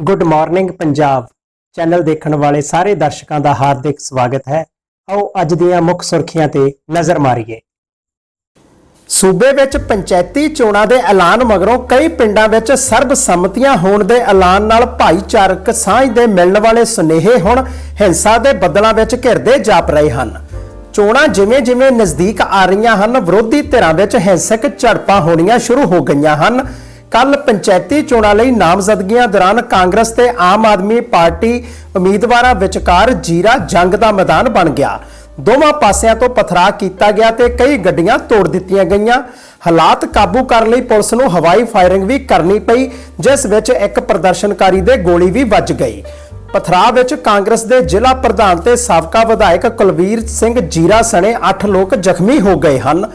Good morning Punjab channel ਦੇਖਣ ਵਾਲੇ ਸਾਰੇ ਦਰਸ਼ਕਾਂ ਦਾ ਹਾਰਦਿਕ ਸਵਾਗਤ ਹੈ। ਆਓ ਅੱਜ ਦੀਆਂ ਮੁੱਖ ਸੁਰਖੀਆਂ ਤੇ ਨਜ਼ਰ ਮਾਰੀਏ। ਸੂਬੇ ਵਿੱਚ ਪੰਚਾਇਤੀ ਚੋਣਾਂ ਦੇ ਐਲਾਨ ਮਗਰੋਂ ਕਈ ਪਿੰਡਾਂ ਵਿੱਚ ਸਰਬਸੰਮਤੀਆਂ ਹੋਣ ਦੇ ਐਲਾਨ ਨਾਲ ਭਾਈਚਾਰਕ ਸਾਂਝ ਦੇ ਮਿਲਣ ਵਾਲੇ ਸੁਨੇਹੇ ਹੁਣ ਹਿੰਸਾ ਦੇ ਬੱਦਲਾਂ ਵਿੱਚ ਘਿਰਦੇ ਜਾਪ ਰਹੇ ਹਨ। ਚੋਣਾਂ ਜਿਵੇਂ-ਜਿਵੇਂ ਨਜ਼ਦੀਕ ਆ ਰਹੀਆਂ ਹਨ, ਵਿਰੋਧੀ ਧਿਰਾਂ ਵਿੱਚ ਹਿੰਸਕ ਝੜਪਾਂ ਹੋਣੀਆਂ ਸ਼ੁਰੂ ਹੋ ਗਈਆਂ ਹਨ। ਕੱਲ ਪੰਚਾਇਤੀ ਚੋਣਾਂ ਲਈ ਨਾਮਜ਼ਦਗੀਆਂ ਦੌਰਾਨ ਕਾਂਗਰਸ ਤੇ ਆਮ ਆਦਮੀ ਪਾਰਟੀ ਉਮੀਦਵਾਰਾਂ ਵਿਚਕਾਰ ਜੀਰਾ ਜੰਗ ਦਾ ਮੈਦਾਨ ਬਣ ਗਿਆ। ਦੋਵਾਂ ਪਾਸਿਆਂ ਤੋਂ ਪਥਰਾ ਕੀਤਾ ਗਿਆ ਤੇ ਕਈ ਗੱਡੀਆਂ ਤੋੜ ਦਿੱਤੀਆਂ ਗਈਆਂ। ਹਾਲਾਤ ਕਾਬੂ ਕਰਨ ਲਈ ਪੁਲਿਸ ਨੂੰ ਹਵਾਈ ਫਾਇਰਿੰਗ ਵੀ ਕਰਨੀ ਪਈ, ਜਿਸ ਵਿੱਚ ਇੱਕ ਪ੍ਰਦਰਸ਼ਨਕਾਰੀ ਦੇ ਗੋਲੀ ਵੀ ਵੱਜ ਗਈ। ਪਥਰਾ ਵਿੱਚ ਕਾਂਗਰਸ ਦੇ ਜ਼ਿਲ੍ਹਾ ਪ੍ਰਧਾਨ ਤੇ ਸਾਬਕਾ ਵਿਧਾਇਕ ਕੁਲਵੀਰ ਸਿੰਘ ਜੀਰਾ ਸਣੇ 8 ਲੋਕ ਜ਼ਖਮੀ ਹੋ ਗਏ ਹਨ।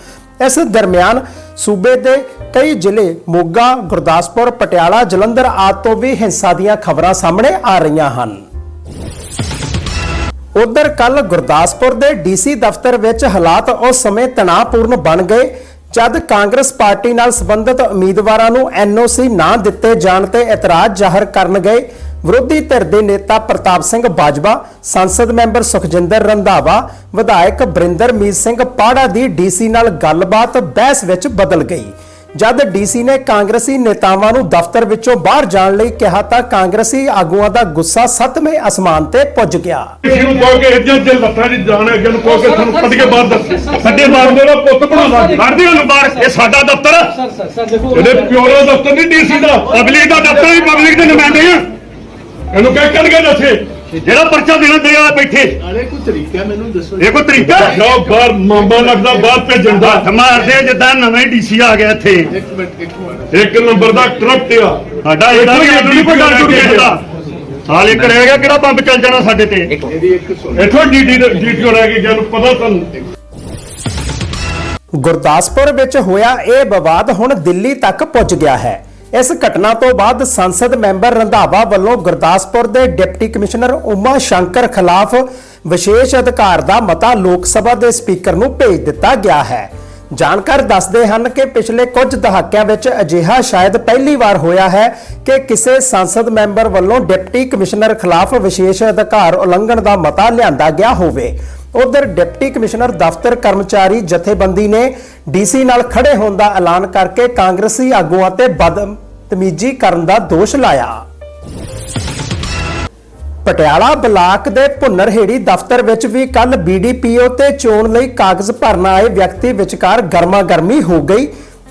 ਇਸ ਦਰਮਿਆਨ ਸੂਬੇ ਦੇ ਕਈ ਜ਼ਿਲ੍ਹੇ ਮੋਗਾ, ਗੁਰਦਾਸਪੁਰ, ਪਟਿਆਲਾ, ਜਲੰਧਰ ਆਦਿ ਤੋਂ ਵੀ ਹਿੰਸਾ ਦੀਆਂ ਖਬਰਾਂ ਸਾਹਮਣੇ ਆ ਰਹੀਆਂ ਹਨ। ਉਧਰ ਕੱਲ ਗੁਰਦਾਸਪੁਰ ਦੇ ਡੀਸੀ ਦਫ਼ਤਰ ਵਿੱਚ ਹਾਲਾਤ ਉਸ ਸਮੇਂ ਤਣਾਅਪੂਰਨ ਬਣ ਗਏ, ਜਦ ਕਾਂਗਰਸ ਪਾਰਟੀ ਨਾਲ ਸੰਬੰਧਿਤ ਉਮੀਦਵਾਰਾਂ ਨੂੰ ਐਨਓਸੀ ਨਾ ਦਿੱਤੇ ਜਾਣ ਤੇ ਇਤਰਾਜ਼ ਜ਼ਾਹਰ ਕਰਨ ਗਏ। ਵਿਰੋਧੀ ਧਿਰ ਦੇ ਨੇਤਾ ਪ੍ਰਤਾਪ ਸਿੰਘ ਬਾਜਵਾ ਸੰਸਦ ਮੈਂਬਰ ਸੁਖਜਿੰਦਰ ਰੰਧਾਵਾ ਵਿਧਾਇਕ ਬਰਿੰਦਰਮੀਤ ਸਿੰਘ ਪਾੜਾ ਦੀ ਡੀਸੀ ਨਾਲ ਗੱਲਬਾਤ ਬਹਿਸ ਵਿੱਚ ਬਦਲ ਗਈ। ਜਦ ਡੀਸੀ ਨੇ ਕਾਂਗਰਸੀ ਨੇਤਾਵਾਂ ਨੂੰ ਦਫ਼ਤਰ ਵਿੱਚੋਂ ਬਾਹਰ ਜਾਣ ਲਈ ਕਿਹਾ ਤਾਂ ਕਾਂਗਰਸੀ ਆਗੂਆਂ ਦਾ ਗੁੱਸਾ ਸੱਤਵੇਂ ਅਸਮਾਨ ਤੇ ਪੁੱਜ ਗਿਆ। ਕਿਸੇ ਨੂੰ ਕਹੋ ਕਿ ਇੱਜਾ ਜੇ ਲੱਤਾਂ ਦੀ ਜਾਣ ਅੱਗੇ ਨੂੰ ਕਹੋ ਕਿ ਤੁਹਾਨੂੰ ਕੱਢ ਕੇ ਬਾਹਰ ਦੱਸ ਸਾਡੇ ਬਾਹਰ ਮੇਰਾ ਪੁੱਤ ਬਣਾਉਂਦਾ ਕੱਢਦੇ ਉਹਨੂੰ ਬਾਹਰ ਇਹ ਸਾਡਾ ਦਫ਼ਤਰ। ਸਰ ਸਰ ਸਰ ਦੇਖੋ ਇਹਦੇ ਪਿਓ ਦਾ ਦਫ਼ਤਰ ਨਹੀਂ ਡੀਸੀ ਦਾ। ਪਬਲਿਕ ਦਾ ਦਫ਼ਤਰ ਵੀ ਪਬਲਿਕ ਦੇ ਨੁਮਾਇੰਦੇ ਆ। ਇਹਨੂੰ ਕਹਿ ਕੱਢ ਕੇ ਦੱਸੇ। ਜਿਹੜਾ ਪਰਚਾ ਦੇਣਾ ਦੇ ਆ ਬੈਠੇ। ਅਰੇ ਕੋਈ ਤਰੀਕਾ ਮੈਨੂੰ ਦੱਸੋ। ਇਹ ਕੋਈ ਤਰੀਕਾ? ਜਾਓ ਬਾਹਰ ਮਾਮਾ ਲੱਗਦਾ ਬਾਹਰ ਭੇਜਣ ਦਾ। ਮਾਰਦੇ ਜਿੱਦਾਂ ਨਵੇਂ ਡੀਸੀ ਆ ਗਿਆ ਇੱਥੇ। ਇੱਕ ਮਿੰਟ ਇੱਕ ਮਿੰਟ। ਇੱਕ ਨੰਬਰ ਦਾ ਕਰਪਟ ਆ। ਸਾਡਾ ਇਹਦਾ ਵੀ ਨਹੀਂ ਕੋਈ ਡਰ ਡੁਰ ਕਿਸੇ ਦਾ ਸਾਲ ਇੱਕ ਰਹਿ ਗਿਆ ਕਿਹੜਾ ਬੰਬ ਚੱਲ ਜਾਣਾ ਸਾਡੇ ਤੇ? ਇਹਦੀ ਇੱਕ ਸੁਣ। ਇੱਥੋਂ ਡੀਟੀ ਡੀਟੀਓ ਰਹਿ ਗਈ ਜਿਹਨੂੰ ਪਤਾ ਤੁਹਾਨੂੰ। ਗੁਰਦਾਸਪੁਰ ਵਿੱਚ ਹੋਇਆ ਇਹ ਵਿਵਾਦ ਹੁਣ ਦਿੱਲੀ ਤੱਕ ਪਹੁੰਚ ਗਿਆ ਹੈ। ਇਸ ਘਟਨਾ ਤੋਂ ਬਾਅਦ ਸੰਸਦ ਮੈਂਬਰ ਰੰਧਾਵਾ ਵੱਲੋਂ ਗੁਰਦਾਸਪੁਰ ਦੇ ਡਿਪਟੀ ਕਮਿਸ਼ਨਰ ਉਮਾ ਸ਼ੰਕਰ ਖਿਲਾਫ ਵਿਸ਼ੇਸ਼ ਅਧਿਕਾਰ ਦਾ ਮਤਾ ਲੋਕ ਸਭਾ ਦੇ ਸਪੀਕਰ ਨੂੰ ਭੇਜ ਦਿੱਤਾ ਗਿਆ ਹੈ। ਜਾਣਕਾਰ ਦੱਸਦੇ ਹਨ ਕਿ ਪਿਛਲੇ ਕੁਝ ਦਹਾਕਿਆਂ ਵਿੱਚ ਅਜਿਹਾ ਸ਼ਾਇਦ ਪਹਿਲੀ ਵਾਰ ਹੋਇਆ ਹੈ ਕਿ ਕਿਸੇ ਸੰਸਦ ਮੈਂਬਰ ਵੱਲੋਂ ਡਿਪਟੀ ਕਮਿਸ਼ਨਰ ਖਿਲਾਫ ਵਿਸ਼ੇਸ਼ ਅਧਿਕਾਰ ਉਲੰਘਣ ਦਾ ਮਤਾ ਲਿਆਂਦਾ ਗਿਆ ਹੋਵੇ। ਉਧਰ ਡਿਪਟੀ ਕਮਿਸ਼ਨਰ, ਦਫ਼ਤਰ ਕਰਮਚਾਰੀ ਜਥੇਬੰਦੀ ਨੇ ਡੀਸੀ ਨਾਲ ਖੜੇ ਹੋਣ ਦਾ ਐਲਾਨ ਕਰਕੇ ਕਾਂਗਰਸੀ ਆਗੂਆਂ ਤੇ ਬਦਤਮੀਜ਼ੀ ਕਰਨ ਦਾ ਦੋਸ਼ ਲਾਇਆ। ਪਟਿਆਲਾ ਬਲਾਕ ਦੇ ਭੁੰਨਰਹੇੜੀ ਦਫ਼ਤਰ ਵਿੱਚ ਵੀ ਕੱਲ ਬੀਡੀਪੀਓ ਤੇ ਚੋਣ ਲਈ ਕਾਗਜ਼ ਭਰਨ ਆਏ ਵਿਅਕਤੀ ਵਿਚਕਾਰ ਗਰਮਾ-ਗਰਮੀ ਹੋ ਗਈ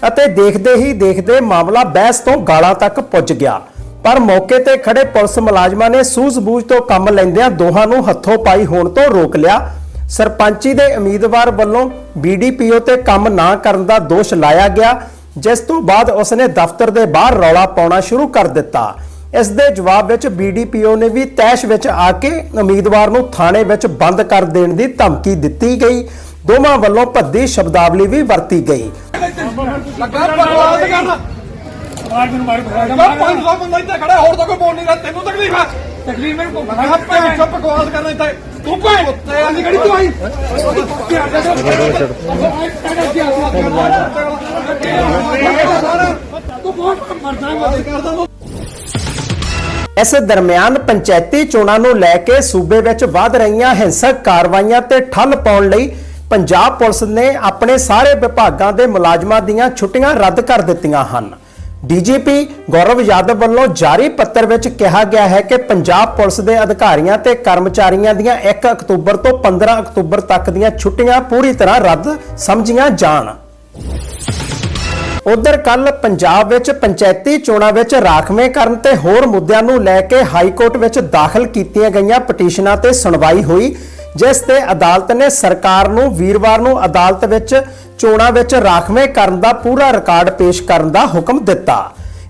ਅਤੇ ਦੇਖਦੇ ਹੀ ਦੇਖਦੇ ਮਾਮਲਾ ਬਹਿਸ ਤੋਂ ਗਾਲਾਂ ਤੱਕ ਪੁੱਜ ਗਿਆ। ਪਰ ਮੌਕੇ ਤੇ ਖੜੇ ਪੁਲਿਸ ਮੁਲਾਜ਼ਮਾਂ ਨੇ ਸੂਝ-ਬੂਝ ਤੋਂ ਕੰਮ ਲੈਂਦਿਆਂ ਦੋਹਾਂ ਨੂੰ ਹੱਥੋਂ ਪਾਈ ਹੋਣ ਤੋਂ ਰੋਕ ਲਿਆ। ਸਰਪੰਚੀ ਦੇ ਉਮੀਦਵਾਰ ਵੱਲੋਂ ਬੀਡੀਪੀਓ ਤੇ ਕੰਮ ਨਾ ਕਰਨ ਦਾ ਦੋਸ਼ ਲਾਇਆ ਗਿਆ, ਜਿਸ ਤੋਂ ਬਾਅਦ ਉਸਨੇ ਦਫ਼ਤਰ ਦੇ ਬਾਹਰ ਰੌਲਾ ਪਾਉਣਾ ਸ਼ੁਰੂ ਕਰ ਦਿੱਤਾ। ਇਸ ਦੇ ਜਵਾਬ ਵਿੱਚ ਬੀਡੀਪੀਓ ਨੇ ਵੀ ਤੈਸ਼ ਵਿੱਚ ਆ ਕੇ ਉਮੀਦਵਾਰ ਨੂੰ ਥਾਣੇ ਵਿੱਚ ਬੰਦ ਕਰ ਦੇਣ ਦੀ ਧਮਕੀ ਦਿੱਤੀ ਗਈ। ਦੋਵਾਂ ਵੱਲੋਂ ਭੱਦੀ ਸ਼ਬਦਾਵਲੀ ਵੀ ਵਰਤੀ ਗਈ। ਲੱਗਾ ਬਕਵਾਸ ਕਰਨਾ ਆਵਾਜ਼ ਮੈਨੂੰ ਮਾਰ ਬਕਵਾਸ ਪੰਜ ਸੌ ਬੰਦਾ ਇੱਥੇ ਖੜਾ ਹੋਰ ਤਾਂ ਕੋਈ ਬੋਲ ਨਹੀਂ ਰਿਹਾ। ਤੈਨੂੰ ਤਕਲੀਫ ਹੈ। ਤਕਲੀਫ ਮੈਨੂੰ ਕੋਈ ਮੈਂ ਕਿਹਾ ਚੁੱਪ ਬਕਵਾਸ ਕਰਨਾ ਇੱਥੇ। ਤੂੰ ਕੋਈ ਉੱਤੇ ਆਂਦੀ ਕਿਹੜੀ ਤੂੰ ਆਈ ਤੂੰ ਬਹੁਤ ਮਰਦਾ ਮੈਂ ਕਰਦਾ ਤੂੰ ਇਸ ਦਰਮਿਆਨ ਪੰਚਾਇਤੀ ਚੋਣਾਂ ਨੂੰ ਲੈ ਕੇ ਸੂਬੇ ਵਿੱਚ ਵੱਧ ਰਹੀਆਂ ਹਿੰਸਕ ਕਾਰਵਾਈਆਂ ਤੇ ਠੱਲ ਪਾਉਣ ਲਈ ਪੰਜਾਬ ਪੁਲਿਸ ਨੇ ਆਪਣੇ ਸਾਰੇ ਵਿਭਾਗਾਂ ਦੇ ਮੁਲਾਜ਼ਮਾਂ ਦੀਆਂ ਛੁੱਟੀਆਂ ਰੱਦ ਕਰ ਦਿੱਤੀਆਂ ਹਨ। ਡੀਜੀਪੀ ਗੌਰਵ ਯਾਦਵ ਵੱਲੋਂ ਜਾਰੀ ਪੱਤਰ ਵਿੱਚ ਕਿਹਾ ਗਿਆ ਹੈ ਕਿ ਪੰਜਾਬ ਪੁਲਿਸ ਦੇ ਅਧਿਕਾਰੀਆਂ ਤੇ ਕਰਮਚਾਰੀਆਂ ਦੀਆਂ 1 ਅਕਤੂਬਰ ਤੋਂ 15 ਅਕਤੂਬਰ ਤੱਕ ਦੀਆਂ ਛੁੱਟੀਆਂ ਪੂਰੀ ਤਰ੍ਹਾਂ ਰੱਦ ਸਮਝੀਆਂ ਜਾਣ। ਉਧਰ ਕੱਲ ਪੰਜਾਬ ਵਿੱਚ ਪੰਚਾਇਤੀ ਚੋਣਾਂ ਵਿੱਚ ਰਾਖਵੇਂ ਕਰਨ ਤੇ ਹੋਰ ਮੁੱਦਿਆਂ ਨੂੰ ਲੈ ਕੇ ਹਾਈ ਕੋਰਟ ਵਿੱਚ ਦਾਖਲ ਕੀਤੀਆਂ ਗਈਆਂ ਪਟੀਸ਼ਨਾਂ ਤੇ ਸੁਣਵਾਈ ਹੋਈ, ਜਿਸ ਤੇ ਅਦਾਲਤ ਨੇ ਸਰਕਾਰ ਨੂੰ ਵੀਰਵਾਰ ਨੂੰ ਅਦਾਲਤ ਵਿੱਚ ਚੋਣਾਂ ਵਿੱਚ ਰਾਖਵੇਂ ਕਰਨ ਦਾ ਪੂਰਾ ਰਿਕਾਰਡ ਪੇਸ਼ ਕਰਨ ਦਾ ਹੁਕਮ ਦਿੱਤਾ।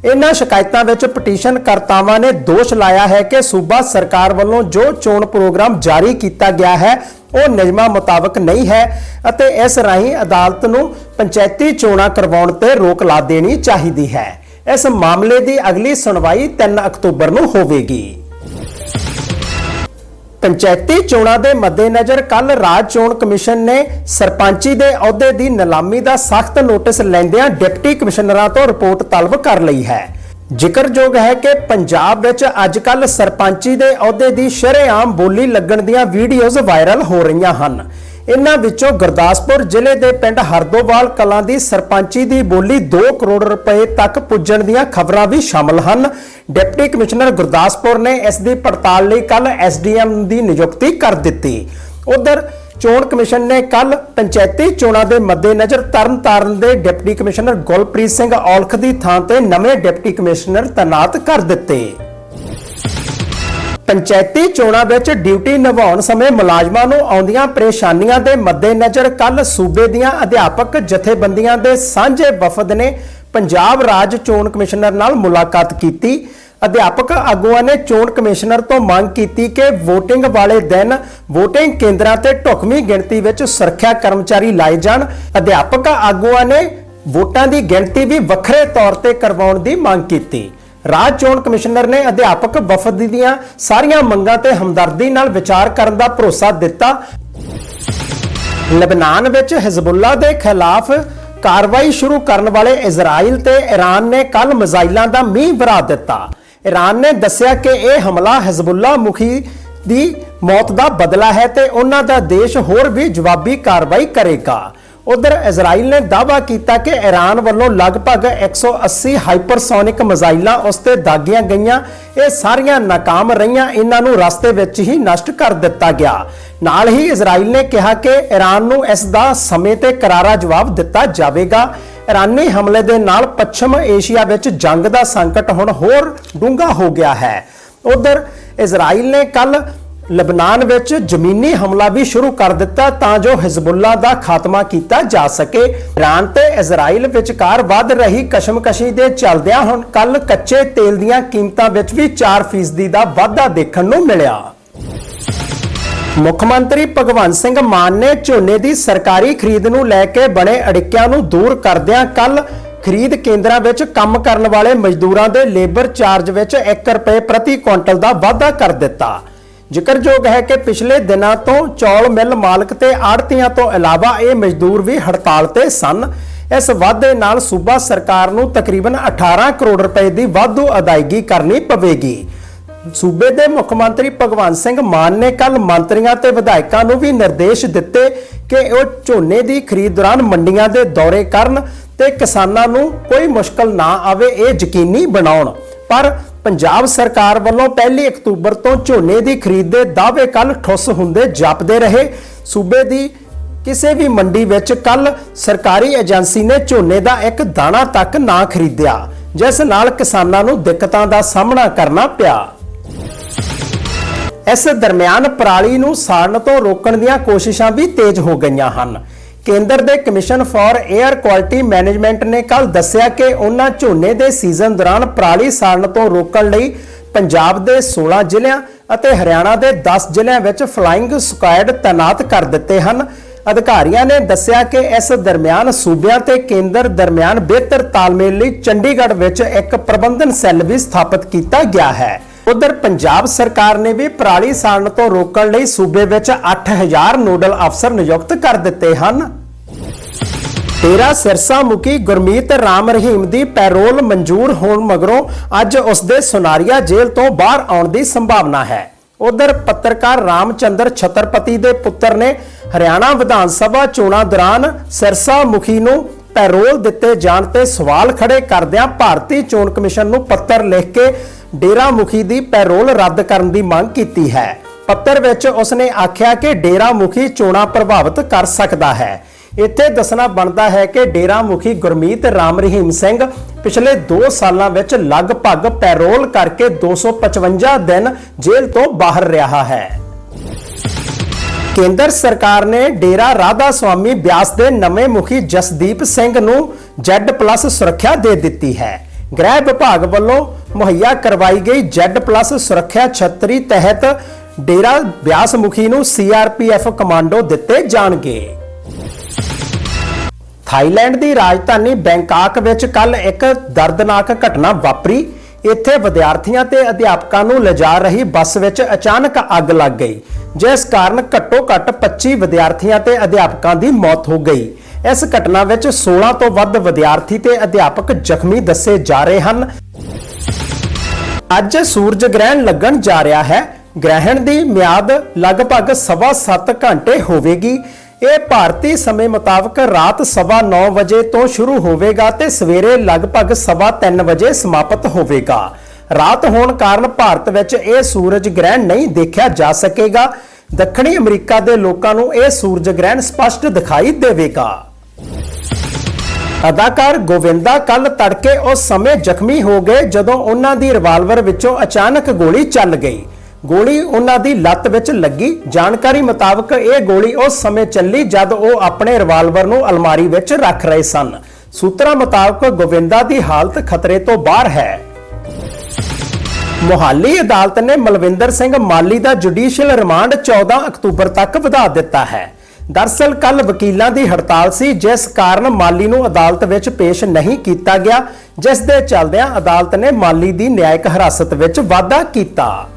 ਇਨ੍ਹਾਂ ਸ਼ਿਕਾਇਤਾਂ ਵਿੱਚ ਪਟੀਸ਼ਨ ਕਰਤਾਵਾਂ ਨੇ ਦੋਸ਼ ਲਾਇਆ ਹੈ ਕਿ ਸੂਬਾ ਸਰਕਾਰ ਵੱਲੋਂ ਜੋ ਚੋਣ ਪ੍ਰੋਗਰਾਮ ਜਾਰੀ ਕੀਤਾ ਗਿਆ ਹੈ, ਉਹ ਨਿਯਮਾਂ ਮੁਤਾਬਕ ਨਹੀਂ ਹੈ ਅਤੇ ਇਸ ਰਾਹੀਂ ਅਦਾਲਤ ਨੂੰ ਪੰਚਾਇਤੀ ਚੋਣਾਂ ਕਰਵਾਉਣ ਤੇ ਰੋਕ ਲਾ ਦੇਣੀ ਚਾਹੀਦੀ ਹੈ। ਇਸ ਮਾਮਲੇ ਦੀ ਅਗਲੀ ਸੁਣਵਾਈ 3 ਅਕਤੂਬਰ ਨੂੰ ਹੋਵੇਗੀ। ਪੰਚਾਇਤੀ ਚੋਣਾਂ ਦੇ ਮੱਦੇਨਜ਼ਰ ਕੱਲ ਰਾਜ ਚੋਣ ਕਮਿਸ਼ਨ ਨੇ ਸਰਪੰਚੀ ਦੇ ਅਹੁਦੇ ਦੀ ਨਿਲਾਮੀ ਦਾ ਸਖਤ ਨੋਟਿਸ ਲੈਂਦਿਆਂ ਡਿਪਟੀ ਕਮਿਸ਼ਨਰਾਂ ਤੋਂ ਰਿਪੋਰਟ ਤਲਬ ਕਰ ਲਈ ਹੈ। ਜ਼ਿਕਰਯੋਗ ਹੈ ਕਿ ਪੰਜਾਬ ਵਿੱਚ ਅੱਜਕੱਲ ਸਰਪੰਚੀ ਦੇ ਅਹੁਦੇ ਦੀ ਸ਼ਰੇਆਮ ਬੋਲੀ ਲੱਗਣ ਦੀਆਂ ਵੀਡੀਓਜ਼ ਵਾਇਰਲ ਹੋ ਰਹੀਆਂ ਹਨ। ਇਨ੍ਹਾਂ ਵਿੱਚੋਂ ਗੁਰਦਾਸਪੁਰ ਜ਼ਿਲ੍ਹੇ ਦੇ ਪਿੰਡ ਹਰਦੋਵਾਲ ਕਲਾਂ ਦੀ ਸਰਪੰਚੀ ਦੀ ਬੋਲੀ 2 ਕਰੋੜ ਰੁਪਏ ਤੱਕ ਪੁੱਜਣ ਦੀਆਂ ਖਬਰਾਂ ਵੀ ਸ਼ਾਮਲ ਹਨ। ਡਿਪਟੀ ਕਮਿਸ਼ਨਰ ਗੁਰਦਾਸਪੁਰ ਨੇ ਇਸ ਦੀ ਪੜਤਾਲ ਲਈ ਕੱਲ ਐਸਡੀਐਮ ਦੀ ਨਿਯੁਕਤੀ ਕਰ ਦਿੱਤੀ। ਉਧਰ ਚੋਣ ਕਮਿਸ਼ਨ ਨੇ ਕੱਲ ਪੰਚਾਇਤੀ ਚੋਣਾਂ ਦੇ ਮੱਦੇਨਜ਼ਰ ਤਰਨਤਾਰਨ ਦੇ ਡਿਪਟੀ ਕਮਿਸ਼ਨਰ ਗੁਲਪ੍ਰੀਤ ਸਿੰਘ ਔਲਖ ਦੀ ਥਾਂ ਤੇ ਨਵੇਂ ਡਿਪਟੀ ਕਮਿਸ਼ਨਰ ਤਾਇਨਾਤ ਕਰ ਦਿੱਤੇ। ਪੰਚਾਇਤੀ ਚੋਣਾਂ ਵਿੱਚ ਡਿਊਟੀ ਨਿਭਾਉਣ ਸਮੇਂ ਮੁਲਾਜ਼ਮਾਂ ਨੂੰ ਆਉਂਦੀਆਂ ਪਰੇਸ਼ਾਨੀਆਂ ਦੇ ਮੱਦੇਨਜ਼ਰ ਕੱਲ ਸੂਬੇ ਦੀਆਂ ਅਧਿਆਪਕ ਜਥੇਬੰਦੀਆਂ ਦੇ ਸਾਂਝੇ ਵਫਦ ਨੇ ਪੰਜਾਬ ਰਾਜ ਚੋਣ ਕਮਿਸ਼ਨਰ ਨਾਲ ਮੁਲਾਕਾਤ ਕੀਤੀ। ਅਧਿਆਪਕ ਆਗੂਆਂ ਨੇ ਚੋਣ ਕਮਿਸ਼ਨਰ ਤੋਂ ਮੰਗ ਕੀਤੀ ਕਿ VOTING ਵਾਲੇ ਦਿਨ VOTING ਕੇਂਦਰਾਂ ਤੇ ਢੁਕਵੀਂ ਗਿਣਤੀ ਵਿੱਚ ਸੁਰੱਖਿਆ ਕਰਮਚਾਰੀ ਲਾਏ ਜਾਣ। ਅਧਿਆਪਕ ਆਗੂਆਂ ਨੇ ਵੋਟਾਂ ਦੀ ਗਿਣਤੀ ਵੀ ਵੱਖਰੇ ਤੌਰ ਤੇ ਕਰਵਾਉਣ ਦੀ ਮੰਗ ਕੀਤੀ। ਰਾਜ ਚੋਣ ਕਮਿਸ਼ਨਰ ਨੇ ਅਧਿਆਪਕ ਵਫਦ ਦੀਆਂ ਸਾਰੀਆਂ ਮੰਗਾਂ ਤੇ ਹਮਦਰਦੀ ਨਾਲ ਵਿਚਾਰ ਕਰਨ ਦਾ ਭਰੋਸਾ ਦਿੱਤਾ। ਲਬਨਾਨ ਵਿੱਚ ਹਿਜ਼ਬੁੱਲਾ ਦੇ ਖਿਲਾਫ ਕਾਰਵਾਈ ਸ਼ੁਰੂ ਕਰਨ ਵਾਲੇ ਇਜ਼ਰਾਈਲ ਤੇ ਈਰਾਨ ਨੇ ਕੱਲ ਮਿਜ਼ਾਈਲਾਂ ਦਾ ਮੀਂਹ ਵਰਾ ਦਿੱਤਾ। ਈਰਾਨ ਨੇ ਦੱਸਿਆ ਕਿ ਇਹ ਹਮਲਾ ਹਿਜ਼ਬੁੱਲਾ ਮੁਖੀ ਦੀ ਮੌਤ ਦਾ ਬਦਲਾ ਹੈ ਤੇ ਉਹਨਾਂ ਦਾ ਦੇਸ਼ ਹੋਰ ਵੀ ਜਵਾਬੀ ਕਾਰਵਾਈ ਕਰੇਗਾ। ਉਧਰ ਇਜ਼ਰਾਈਲ ਨੇ ਦਾਅਵਾ ਕੀਤਾ ਕਿ ਈਰਾਨ ਵੱਲੋਂ ਲਗਭਗ 180 ਹਾਈਪਰਸੋਨਿਕ ਮਿਜ਼ਾਈਲਾਂ ਉਸ ਤੇ ਦਾਗੀਆਂ ਗਈਆਂ। ਇਹ ਸਾਰੀਆਂ ਨਾਕਾਮ ਰਹੀਆਂ, ਇਹਨਾਂ ਨੂੰ ਰਸਤੇ ਵਿੱਚ ਹੀ ਨਸ਼ਟ ਕਰ ਦਿੱਤਾ ਗਿਆ। ਨਾਲ ਹੀ ਇਜ਼ਰਾਈਲ ਨੇ ਕਿਹਾ ਕਿ ਈਰਾਨ ਨੂੰ ਇਸ ਦਾ ਸਮੇਂ ਤੇ ਕਰਾਰਾ ਜਵਾਬ ਦਿੱਤਾ ਜਾਵੇਗਾ। ਇਰਾਨੀ ਹਮਲੇ ਦੇ ਨਾਲ ਪੱਛਮ ਏਸ਼ੀਆ ਵਿੱਚ ਜੰਗ ਦਾ ਸੰਕਟ ਹੁਣ ਹੋਰ ਡੂੰਘਾ ਹੋ ਗਿਆ ਹੈ। ਉਧਰ ਇਜ਼ਰਾਈਲ ਨੇ ਕੱਲ ਲਬਨਾਨ ਵਿੱਚ ਜ਼ਮੀਨੀ ਹਮਲਾ ਵੀ ਸ਼ੁਰੂ ਕਰ ਦਿੱਤਾ ਤਾਂ ਜੋ ਹਿਜ਼ਬੁੱਲਾ ਦਾ ਖਾਤਮਾ ਕੀਤਾ ਜਾ ਸਕੇ। ਇਰਾਨ ਤੇ ਇਜ਼ਰਾਈਲ ਵਿਚਕਾਰ ਵੱਧ ਰਹੀ ਕਸ਼ਮਕਸ਼ੀ ਦੇ ਚੱਲਦਿਆਂ ਹੁਣ ਕੱਲ ਕੱਚੇ ਤੇਲ ਦੀਆਂ ਕੀਮਤਾਂ ਵਿੱਚ ਵੀ 4% ਦਾ ਵਾਧਾ ਦੇਖਣ ਨੂੰ ਮਿਲਿਆ। ਮੁੱਖ ਮੰਤਰੀ ਭਗਵੰਤ ਸਿੰਘ ਮਾਨ ਨੇ ਝੋਨੇ ਦੀ ਸਰਕਾਰੀ ਖਰੀਦ ਨੂੰ ਲੈ ਕੇ ਬਣੇ ਅੜਿੱਕਿਆਂ ਨੂੰ ਦੂਰ ਕਰਦਿਆਂ ਕੱਲ ਖਰੀਦ ਕੇਂਦਰਾਂ ਵਿੱਚ ਕੰਮ ਕਰਨ ਵਾਲੇ ਮਜ਼ਦੂਰਾਂ ਦੇ ਲੇਬਰ ਚਾਰਜ ਵਿੱਚ 1 ਰੁਪਏ ਪ੍ਰਤੀ ਕੁਇੰਟਲ ਦਾ ਵਾਧਾ ਕਰ ਦਿੱਤਾ। ਜ਼ਿਕਰਯੋਗ ਹੈ ਕਿ ਪਿਛਲੇ ਦਿਨਾਂ ਤੋਂ ਚੌਲ ਮਿੱਲ ਮਾਲਕ ਤੇ ਆੜਤੀਆਂ ਤੋਂ ਇਲਾਵਾ ਇਹ ਮਜ਼ਦੂਰ ਵੀ ਹੜਤਾਲ ਤੇ ਸਨ। ਇਸ ਵਾਧੇ ਨਾਲ ਸੂਬਾ ਸਰਕਾਰ ਨੂੰ ਤਕਰੀਬਨ 18 ਕਰੋੜ ਰੁਪਏ ਦੀ ਵਾਧੂ ਅਦਾਇਗੀ ਕਰਨੀ ਪਵੇਗੀ। ਸੂਬੇ ਦੇ ਮੁੱਖ ਮੰਤਰੀ ਭਗਵੰਤ ਸਿੰਘ ਮਾਨ ਨੇ ਕੱਲ ਮੰਤਰੀਆਂ ਤੇ ਵਿਧਾਇਕਾਂ ਨੂੰ ਵੀ ਨਿਰਦੇਸ਼ ਦਿੱਤੇ ਕਿ ਉਹ ਝੋਨੇ ਦੀ ਖਰੀਦ ਦੌਰਾਨ ਮੰਡੀਆਂ ਦੇ ਦੌਰੇ ਕਰਨ ਤੇ ਕਿਸਾਨਾਂ ਨੂੰ ਕੋਈ ਮੁਸ਼ਕਲ ਨਾ ਆਵੇ, ਇਹ ਯਕੀਨੀ ਬਣਾਉਣ। ਪਰ ਪੰਜਾਬ ਸਰਕਾਰ ਵੱਲੋਂ 1 ਅਕਤੂਬਰ ਤੋਂ ਝੋਨੇ ਦੀ ਖਰੀਦ ਦੇ ਦਾਅਵੇ ਕੱਲ ਠੁੱਸ ਹੁੰਦੇ ਜਾਪਦੇ ਰਹੇ। ਸੂਬੇ ਦੀ ਕਿਸੇ ਵੀ ਮੰਡੀ ਵਿੱਚ ਕੱਲ ਸਰਕਾਰੀ ਏਜੰਸੀ ਨੇ ਝੋਨੇ ਦਾ ਇੱਕ ਦਾਣਾ ਤੱਕ ਨਾ ਖਰੀਦਿਆ, ਜਿਸ ਨਾਲ ਕਿਸਾਨਾਂ ਨੂੰ ਦਿੱਕਤਾਂ ਦਾ ਸਾਹਮਣਾ ਕਰਨਾ ਪਿਆ। ਇਸ ਦਰਮਿਆਨ ਪਰਾਲੀ ਨੂੰ ਸਾੜਨ ਤੋਂ ਰੋਕਣ ਦੀਆਂ ਕੋਸ਼ਿਸ਼ਾਂ ਵੀ ਤੇਜ਼ ਹੋ ਗਈਆਂ ਹਨ। ਕੇਂਦਰ ਦੇ commission for air quality management ਨੇ ਕੱਲ ਦੱਸਿਆ ਕਿ ਉਹਨਾਂ ਝੋਨੇ ਦੇ ਸੀਜ਼ਨ ਦੌਰਾਨ ਪਰਾਲੀ ਸਾੜਨ ਤੋਂ ਰੋਕਣ ਲਈ ਪੰਜਾਬ ਦੇ 16 ਜ਼ਿਲ੍ਹਿਆਂ ਅਤੇ ਹਰਿਆਣਾ ਦੇ 10 ਜ਼ਿਲ੍ਹਿਆਂ ਵਿੱਚ ਫਲਾਈਂਗ ਸਕੁਐਡ ਤਾਇਨਾਤ ਕਰ ਦਿੱਤੇ ਹਨ। ਅਧਿਕਾਰੀਆਂ ਨੇ ਦੱਸਿਆ ਕਿ ਇਸ ਦਰਮਿਆਨ ਸੂਬਿਆਂ ਤੇ ਕੇਂਦਰ ਦਰਮਿਆਨ ਬਿਹਤਰ ਤਾਲਮੇਲ ਲਈ ਚੰਡੀਗੜ੍ਹ ਵਿੱਚ ਇੱਕ ਪ੍ਰਬੰਧਨ ਸੈੱਲ ਵੀ ਸਥਾਪਿਤ ਕੀਤਾ ਗਿਆ ਹੈ। ਉਧਰ ਪੰਜਾਬ ਸਰਕਾਰ ਨੇ ਵੀ ਪਰਾਲੀ ਸਾੜਨ ਤੋਂ ਰੋਕਣ ਲਈ ਸੂਬੇ ਵਿੱਚ 8000 ਨੋਡਲ ਅਫਸਰ ਨਿਯੁਕਤ ਕਰ ਦਿੱਤੇ ਹਨ। ਡੇਰਾ ਸਿਰਸਾ ਮੁਖੀ ਗੁਰਮੀਤ ਰਾਮ ਰਹੀਮ ਦੀ ਪੈਰੋਲ ਮਨਜ਼ੂਰ ਹੋਣ ਮਗਰੋਂ ਅੱਜ ਉਸ ਦੇ ਸੁਨਾਰੀਆ ਜੇਲ੍ਹ ਤੋਂ ਬਾਹਰ ਆਉਣ ਦੀ ਸੰਭਾਵਨਾ ਹੈ। ਉਧਰ ਪੱਤਰਕਾਰ ਰਾਮਚੰਦਰ ਛਤਰਪਤੀ ਦੇ ਪੁੱਤਰ ਨੇ ਹਰਿਆਣਾ ਵਿਧਾਨ ਸਭਾ ਚੋਣਾਂ ਦੌਰਾਨ ਸਿਰਸਾ ਮੁਖੀ ਨੂੰ ਪੈਰੋਲ ਦਿੱਤੇ ਜਾਣ ਤੇ ਸਵਾਲ ਖੜੇ ਕਰਦਿਆਂ ਭਾਰਤੀ ਚੋਣ ਕਮਿਸ਼ਨ ਨੂੰ ਪੱਤਰ ਲਿਖ ਕੇ ਡੇਰਾ ਮੁਖੀ ਦੀ ਪੈਰੋਲ ਰੱਦ ਕਰਨ ਦੀ ਮੰਗ ਕੀਤੀ ਹੈ। ਪੱਤਰ ਵਿੱਚ ਉਸਨੇ ਆਖਿਆ ਕਿ ਡੇਰਾ ਮੁਖੀ ਚੋਣਾਂ ਪ੍ਰਭਾਵਿਤ ਕਰ ਸਕਦਾ ਹੈ। ਇੱਥੇ ਦੱਸਣਾ ਬਣਦਾ ਹੈ ਕਿ ਡੇਰਾ ਮੁਖੀ ਗੁਰਮੀਤ ਰਾਮ ਰਹੀਮ ਸਿੰਘ ਪਿਛਲੇ 2 ਸਾਲਾਂ ਵਿੱਚ ਲਗਭਗ ਪੈਰੋਲ ਕਰਕੇ 255 ਦਿਨ ਜੇਲ੍ਹ ਤੋਂ ਬਾਹਰ ਰਿਹਾ ਹੈ। ਕੇਂਦਰ ਸਰਕਾਰ ਨੇ ਡੇਰਾ ਰਾਧਾ ਸੁਆਮੀ ਬਿਆਸ ਦੇ ਨਵੇਂ ਮੁਖੀ ਜਸਦੀਪ ਸਿੰਘ ਨੂੰ Z+ ਸੁਰੱਖਿਆ ਦੇ ਦਿੱਤੀ ਹੈ। ਗ੍ਰਹਿ ਵਿਭਾਗ ਵੱਲੋਂ ਮੁਹੱਈਆ ਕਰਵਾਈ ਗਈ Z+ ਸੁਰੱਖਿਆ ਛਤਰੀ ਤਹਿਤ ਡੇਰਾ ਬਿਆਸ ਮੁਖੀ ਨੂੰ ਸੀਆਰਪੀਐਫ ਕਮਾਂਡੋ ਦਿੱਤੇ ਜਾਣਗੇ। ਥਾਈਲੈਂਡ ਦੀ ਰਾਜਧਾਨੀ ਬੈਂਕਾਕ ਵਿੱਚ ਕੱਲ ਇੱਕ ਦਰਦਨਾਕ ਘਟਨਾ ਵਾਪਰੀ। ਇੱਥੇ ਵਿਦਿਆਰਥੀਆਂ ਤੇ ਅਧਿਆਪਕਾਂ ਨੂੰ ਲਿਜਾ ਰਹੀ ਬੱਸ ਵਿੱਚ ਅਚਾਨਕ ਅੱਗ ਲੱਗ ਗਈ, ਜਿਸ ਕਾਰਨ ਘੱਟੋ-ਘੱਟ 25 ਵਿਦਿਆਰਥੀਆਂ ਤੇ ਅਧਿਆਪਕਾਂ ਦੀ ਮੌਤ ਹੋ ਗਈ। ਇਸ ਘਟਨਾ ਵਿੱਚ 16 ਤੋਂ ਵੱਧ ਵਿਦਿਆਰਥੀ ਤੇ ਅਧਿਆਪਕ ਜ਼ਖਮੀ ਦੱਸੇ ਜਾ ਰਹੇ ਹਨ। ਅੱਜ ਸੂਰਜ ਗ੍ਰਹਿਣ ਲੱਗਣ ਜਾ ਰਿਹਾ ਹੈ। ਗ੍ਰਹਿਣ ਦੀ ਮਿਆਦ ਲਗਭਗ ਸਵਾ ਸੱਤ ਘੰਟੇ ਹੋਵੇਗੀ। ਇਹ ਭਾਰਤੀ ਸਮੇਂ ਮੁਤਾਬਕ ਰਾਤ ਸਵਾ 9 ਵਜੇ ਤੋਂ ਸ਼ੁਰੂ ਹੋਵੇਗਾ ਤੇ ਸਵੇਰੇ ਲਗਭਗ ਸਵਾ 3 ਵਜੇ ਸਮਾਪਤ ਹੋਵੇਗਾ। ਰਾਤ ਹੋਣ ਕਾਰਨ ਭਾਰਤ ਵਿੱਚ ਇਹ ਸੂਰਜ ਗ੍ਰਹਿਣ ਨਹੀਂ ਦੇਖਿਆ ਜਾ ਸਕੇਗਾ। ਦੱਖਣੀ ਅਮਰੀਕਾ ਦੇ ਲੋਕਾਂ ਨੂੰ ਇਹ ਸੂਰਜ ਗ੍ਰਹਿਣ ਸਪਸ਼ਟ ਦਿਖਾਈ ਦੇਵੇਗਾ। ਅਦਾਕਾਰ ਗੋਵਿੰਦਾ ਕੱਲ ਤੜਕੇ ਉਸ ਸਮੇਂ ਜ਼ਖਮੀ ਹੋ ਗਏ ਜਦੋਂ ਉਹਨਾਂ ਦੀ ਰਿਵਾਲਵਰ ਵਿੱਚੋਂ ਅਚਾਨਕ ਗੋਲੀ ਚੱਲ ਗਈ। ਗੋਲੀ ਉਹਨਾਂ ਦੀ ਲੱਤ ਵਿੱਚ ਲੱਗੀ। ਜਾਣਕਾਰੀ ਮੁਤਾਬਕ ਇਹ ਗੋਲੀ ਉਸ ਸਮੇਂ ਚੱਲੀ ਜਦ ਉਹ ਆਪਣੇ ਰਿਵਾਲਵਰ ਨੂੰ ਅਲਮਾਰੀ ਵਿੱਚ ਰੱਖ ਰਹੇ ਸਨ। ਸੂਤਰਾਂ ਮੁਤਾਬਕ ਗੋਵਿੰਦਾ ਦੀ ਹਾਲਤ ਖਤਰੇ ਤੋਂ ਬਾਹਰ ਹੈ। ਮੁਹਾਲੀ ਅਦਾਲਤ ਨੇ ਮਲਵਿੰਦਰ ਸਿੰਘ ਮਾਲੀ ਦਾ ਜੁਡੀਸ਼ੀਅਲ ਰਿਮਾਂਡ 14 ਅਕਤੂਬਰ ਤੱਕ ਵਧਾ ਦਿੱਤਾ ਹੈ। ਦਰਸਲ ਕੱਲ ਵਕੀਲਾਂ ਦੀ ਹੜਤਾਲ ਸੀ, ਜਿਸ ਕਾਰਨ ਮਾਲੀ ਨੂੰ ਅਦਾਲਤ ਵਿੱਚ ਪੇਸ਼ ਨਹੀਂ ਕੀਤਾ ਗਿਆ, ਜਿਸ ਦੇ ਚੱਲਦਿਆਂ ਅਦਾਲਤ ਨੇ ਮਾਲੀ ਦੀ ਨਿਆਇਕ ਹਿਰਾਸਤ ਵਿੱਚ ਵਾਧਾ ਕੀਤਾ।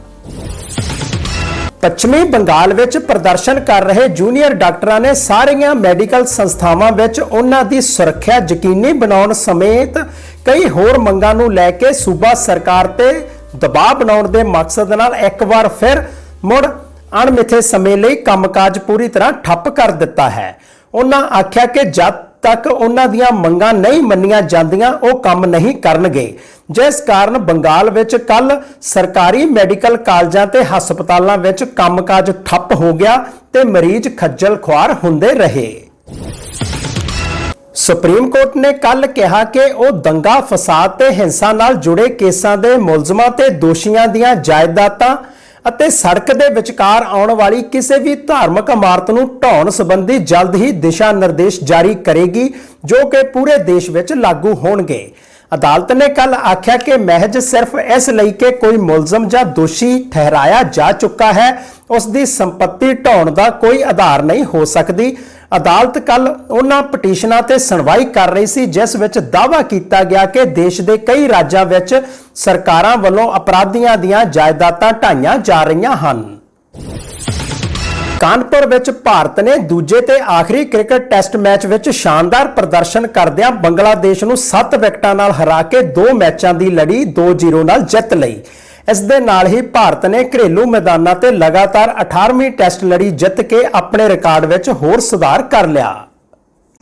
ਪੱਛਮੀ ਬੰਗਾਲ ਵਿੱਚ ਪ੍ਰਦਰਸ਼ਨ ਕਰ ਰਹੇ ਜੂਨੀਅਰ ਡਾਕਟਰਾਂ ਨੇ ਸਾਰੀਆਂ ਮੈਡੀਕਲ ਸੰਸਥਾਵਾਂ ਵਿੱਚ ਉਹਨਾਂ ਦੀ ਸੁਰੱਖਿਆ ਯਕੀਨੀ ਬਣਾਉਣ ਸਮੇਤ ਕਈ ਹੋਰ ਮੰਗਾਂ ਨੂੰ ਲੈ ਕੇ ਸੂਬਾ ਸਰਕਾਰ ਤੇ ਦਬਾਅ ਬਣਾਉਣ ਦੇ ਮਕਸਦ ਨਾਲ ਇੱਕ ਵਾਰ ਫਿਰ ਮੁੜ ਅਣਮਿੱਥੇ ਸਮੇਂ ਲਈ ਕੰਮਕਾਜ ਪੂਰੀ ਤਰ੍ਹਾਂ ਠੱਪ ਕਰ ਦਿੱਤਾ ਹੈ। ਉਹਨਾਂ ਆਖਿਆ ਕਿ ਜਦ ਤੱਕ ਉਹਨਾਂ ਦੀਆਂ ਮੰਗਾਂ ਨਹੀਂ ਮੰਨੀਆਂ ਜਾਂਦੀਆਂ, ਉਹ ਕੰਮ ਨਹੀਂ ਕਰਨਗੇ। ਜਿਸ ਕਾਰਨ ਬੰਗਾਲ ਵਿੱਚ ਕੱਲ ਸਰਕਾਰੀ ਮੈਡੀਕਲ ਕਾਲਜਾਂ ਤੇ ਹਸਪਤਾਲਾਂ ਵਿੱਚ ਕੰਮਕਾਜ ਠੱਪ ਹੋ ਗਿਆ ਤੇ ਮਰੀਜ਼ ਖੱਜਲ ਖੁਆਰ ਹੁੰਦੇ ਰਹੇ। ਸੁਪਰੀਮ ਕੋਰਟ ਨੇ ਕੱਲ ਕਿਹਾ ਕਿ ਉਹ ਦੰਗਾ, ਫਸਾਦ ਤੇ ਹਿੰਸਾ ਨਾਲ ਜੁੜੇ ਕੇਸਾਂ ਦੇ ਮੁਲਜ਼ਮਾਂ ਤੇ ਦੋਸ਼ੀਆਂ ਦੀਆਂ ਜਾਇਦਾਦਾਂ ਅਤੇ ਸੜਕ ਦੇ ਵਿਚਕਾਰ ਆਉਣ ਵਾਲੀ ਕਿਸੇ ਵੀ ਧਾਰਮਿਕ ਇਮਾਰਤ ਨੂੰ ਢਾਉਣ ਸੰਬੰਧੀ ਜਲਦ ਹੀ ਦਿਸ਼ਾ ਨਿਰਦੇਸ਼ ਜਾਰੀ ਕਰੇਗੀ, ਜੋ ਕਿ ਪੂਰੇ ਦੇਸ਼ ਵਿੱਚ ਲਾਗੂ ਹੋਣਗੇ। ਅਦਾਲਤ ਨੇ ਕੱਲ ਆਖਿਆ ਕਿ ਮਹਿਜ ਸਿਰਫ ਇਸ ਲਈ ਕਿ ਕੋਈ ਮੁਲਜ਼ਮ ਜਾਂ ਦੋਸ਼ੀ ਠਹਿਰਾਇਆ ਜਾ ਚੁੱਕਾ ਹੈ, ਉਸ ਦੀ ਸੰਪત્ਤੀ ਢਾਉਣ ਦਾ ਕੋਈ ਆਧਾਰ ਨਹੀਂ ਹੋ ਸਕਦੀ। ਅਦਾਲਤ ਕੱਲ ਉਹਨਾਂ ਪਟੀਸ਼ਨਾਂ ਤੇ ਸੁਣਵਾਈ ਕਰ ਰਹੀ ਸੀ, ਜਿਸ ਵਿੱਚ ਦਾਅਵਾ ਕੀਤਾ ਗਿਆ ਕਿ ਦੇਸ਼ ਦੇ ਕਈ ਰਾਜਾਂ ਵਿੱਚ ਸਰਕਾਰਾਂ ਵੱਲੋਂ ਅਪਰਾਧੀਆਂ ਦੀਆਂ ਜਾਇਦਾਦਾਂ ਢਾਈਆਂ ਜਾ ਰਹੀਆਂ ਹਨ। ਕਾਨਪੁਰ ਵਿੱਚ ਭਾਰਤ ਨੇ ਦੂਜੇ ਤੇ ਆਖਰੀ ਕ੍ਰਿਕਟ ਟੈਸਟ ਮੈਚ ਵਿੱਚ ਸ਼ਾਨਦਾਰ ਪ੍ਰਦਰਸ਼ਨ ਕਰਦਿਆਂ ਬੰਗਲਾਦੇਸ਼ ਨੂੰ 7 ਵਿਕਟਾਂ ਨਾਲ ਹਰਾ ਕੇ ਦੋ ਮੈਚਾਂ ਦੀ ਲੜੀ 2-0 ਨਾਲ ਜਿੱਤ ਲਈ। ਇਸ ਦੇ ਨਾਲ ਹੀ ਭਾਰਤ ਨੇ ਘਰੇਲੂ ਮੈਦਾਨਾਂ ਤੇ ਲਗਾਤਾਰ 18ਵੀਂ ਟੈਸਟ ਲੜੀ ਜਿੱਤ ਕੇ ਆਪਣੇ ਰਿਕਾਰਡ ਵਿੱਚ ਹੋਰ ਸੁਧਾਰ ਕਰ ਲਿਆ।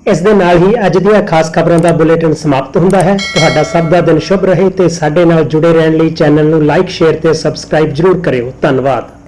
ਇਸ ਦੇ ਨਾਲ ਹੀ ਅੱਜ ਦੀਆਂ ਖਾਸ ਖਬਰਾਂ ਦਾ ਬੁਲੇਟਿਨ ਸਮਾਪਤ ਹੁੰਦਾ ਹੈ। ਤੁਹਾਡਾ ਸਭ ਦਾ ਦਿਨ ਸ਼ੁਭ ਰਹੇ ਤੇ ਸਾਡੇ ਨਾਲ ਜੁੜੇ ਰਹਿਣ ਲਈ ਚੈਨਲ ਨੂੰ ਲਾਈਕ, ਸ਼ੇਅਰ ਤੇ ਸਬਸਕ੍ਰਾਈਬ ਜਰੂਰ ਕਰਿਓ। ਧੰਨਵਾਦ।